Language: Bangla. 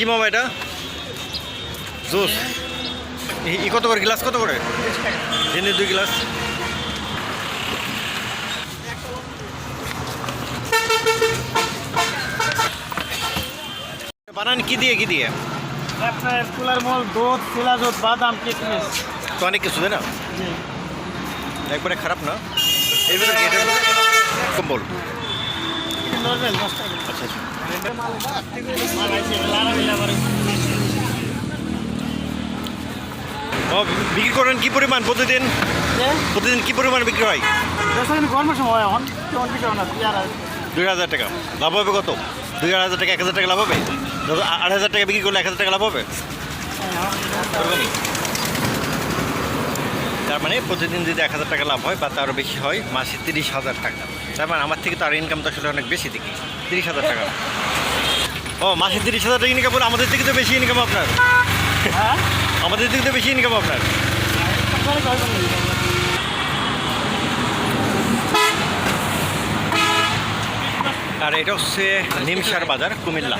কি মামা এটা? জুস। ই কত করে? গ্লাস কত করে? দিনে দুই গ্লাস। বানান কি দিয়ে কি দিয়ে? আপনার কুলার মল দুধ চিলা দুধ বাদাম কিশমিশ। তো অনেক কিছু তাই না? একবারে খারাপ না? ভিতরে কম্বল। আচ্ছা ও বিক্রি করেন কি পরিমাণ প্রতিদিন? প্রতিদিন কি পরিমাণ বিক্রি হয়? গরমের সময় এখন দুই হাজার টাকা। লাভ হবে কত? দুই হাজার টাকা এক হাজার টাকা লাভ হবে? আড়াই হাজার টাকা বিক্রি করলে এক হাজার টাকা লাভ হবে? এরকমই। তার মানে প্রতিদিন যদি এক হাজার টাকা লাভ হয় বা তারও বেশি হয় মাসে তিরিশ হাজার টাকা। তার মানে আমার থেকে তার ইনকাম তো আসলে অনেক বেশি দেখি। তিরিশ হাজার টাকা। ও মাসে তিরিশ হাজার টাকা ইনকাম আমাদের থেকে তো বেশি ইনকাম আপনার। হ্যাঁ? আমাদের থেকে তো বেশি ইনকাম আপনার? আর এটা হচ্ছে নিমসার বাজার কুমিল্লা।